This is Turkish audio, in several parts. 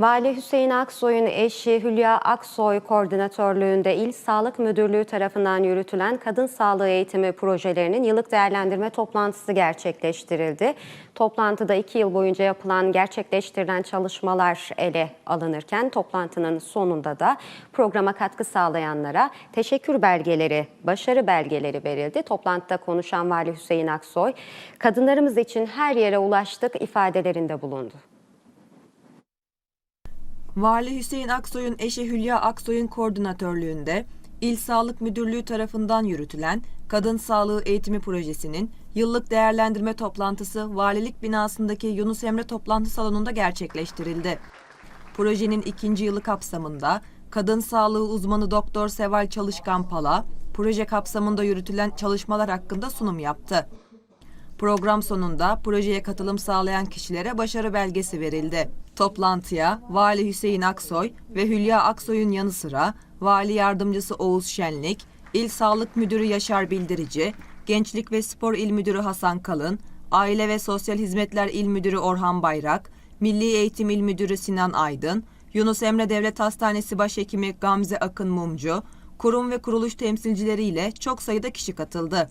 Vali Hüseyin Aksoy'un eşi Hülya Aksoy koordinatörlüğünde İl Sağlık Müdürlüğü tarafından yürütülen kadın sağlığı eğitimi projelerinin yıllık değerlendirme toplantısı gerçekleştirildi. Toplantıda iki yıl boyunca yapılan gerçekleştirilen çalışmalar ele alınırken toplantının sonunda da programa katkı sağlayanlara teşekkür belgeleri, başarı belgeleri verildi. Toplantıda konuşan Vali Hüseyin Aksoy, kadınlarımız için her yere ulaştık ifadelerinde bulundu. Vali Hüseyin Aksoy'un eşi Hülya Aksoy'un koordinatörlüğünde İl Sağlık Müdürlüğü tarafından yürütülen Kadın Sağlığı Eğitimi Projesi'nin yıllık değerlendirme toplantısı valilik binasındaki Yunus Emre toplantı salonunda gerçekleştirildi. Projenin ikinci yılı kapsamında kadın sağlığı uzmanı Doktor Seval Çalışkan Pala, proje kapsamında yürütülen çalışmalar hakkında sunum yaptı. Program sonunda projeye katılım sağlayan kişilere başarı belgesi verildi. Toplantıya Vali Hüseyin Aksoy ve Hülya Aksoy'un yanı sıra Vali Yardımcısı Oğuz Şenlik, İl Sağlık Müdürü Yaşar Bildirici, Gençlik ve Spor İl Müdürü Hasan Kalın, Aile ve Sosyal Hizmetler İl Müdürü Orhan Bayrak, Milli Eğitim İl Müdürü Sinan Aydın, Yunus Emre Devlet Hastanesi Başhekimi Gamze Akın Mumcu, kurum ve kuruluş temsilcileriyle çok sayıda kişi katıldı.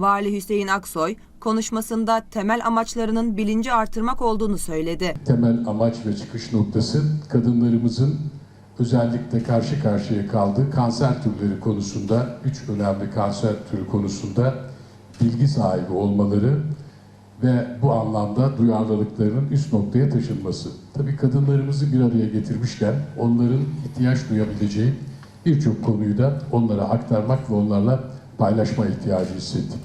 Vali Hüseyin Aksoy konuşmasında temel amaçlarının bilinci artırmak olduğunu söyledi. temel amaç ve çıkış noktası kadınlarımızın özellikle karşı karşıya kaldığı kanser türleri konusunda, üç önemli kanser türü konusunda bilgi sahibi olmaları ve bu anlamda duyarlılıklarının üst noktaya taşınması. Tabii kadınlarımızı bir araya getirmişken onların ihtiyaç duyabileceği birçok konuyu da onlara aktarmak ve onlarla paylaşma ihtiyacı hissettik.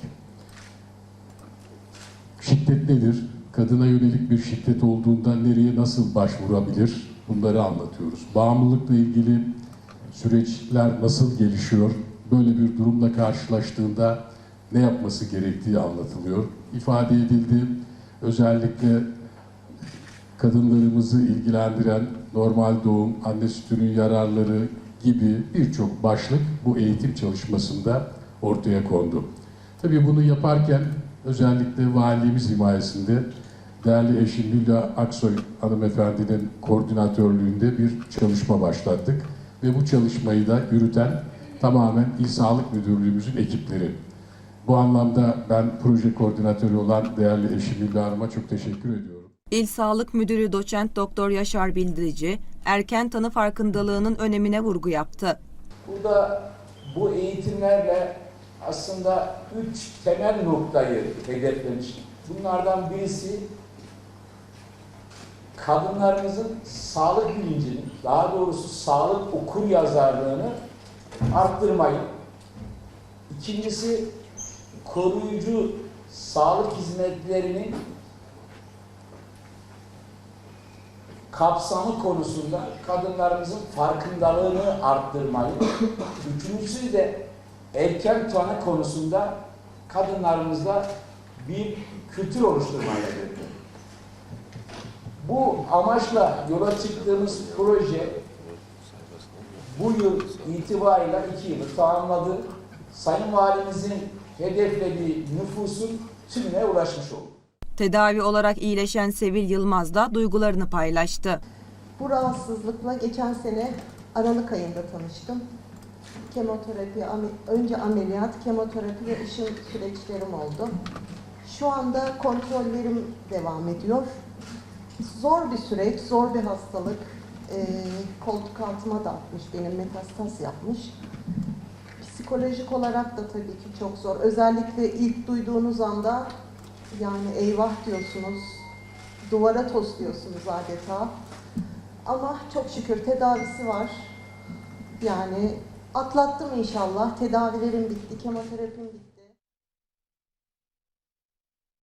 Şiddet nedir? Kadına yönelik bir şiddet olduğunda nereye nasıl başvurabilir? Bunları anlatıyoruz. Bağımlılıkla ilgili süreçler nasıl gelişiyor? Böyle bir durumla karşılaştığında ne yapması gerektiği anlatılıyor. İfade edildi. Özellikle kadınlarımızı ilgilendiren normal doğum, anne sütünün yararları gibi birçok başlık bu eğitim çalışmasında ortaya kondu. Tabii bunu yaparken özellikle valimiz himayesinde değerli eşim Hülya Aksoy hanımefendinin koordinatörlüğünde bir çalışma başlattık. Ve bu çalışmayı da yürüten tamamen İl Sağlık Müdürlüğümüzün ekipleri. Bu anlamda ben proje koordinatörü olan değerli eşim Hülya Hanım'a çok teşekkür ediyorum. İl Sağlık Müdürü Doçent Doktor Yaşar Bildirici, erken tanı farkındalığının önemine vurgu yaptı. Burada bu eğitimlerle aslında üç temel noktayı hedeflemiş. Bunlardan birisi kadınlarımızın sağlık bilincini, daha doğrusu sağlık okur yazarlığını arttırmayı. İkincisi koruyucu sağlık hizmetlerinin kapsamı konusunda kadınlarımızın farkındalığını arttırmayı. Üçüncüsü de erken tanı konusunda kadınlarımızla bir kültür oluşturmayla birlikte. Bu amaçla yola çıktığımız proje bu yıl itibarıyla iki yılı tamamladı. Sayın Valimizin hedeflediği nüfusun tümüne ulaşmış oldu. Tedavi olarak iyileşen Sevil Yılmaz da duygularını paylaştı. Bu rahatsızlıkla geçen sene Aralık ayında tanıştım. Kemoterapi, önce ameliyat, kemoterapi ve ışın süreçlerim oldu. Şu anda kontrollerim devam ediyor. Zor bir süreç, zor bir hastalık. Ee, koltuk altıma da atmış, benim metastaz yapmış. Psikolojik olarak da tabii ki çok zor. Özellikle ilk duyduğunuz anda yani eyvah diyorsunuz, duvara tosluyorsunuz adeta. Ama çok şükür tedavisi var. Yani atlattım inşallah. Tedavilerim bitti, kemoterapim bitti.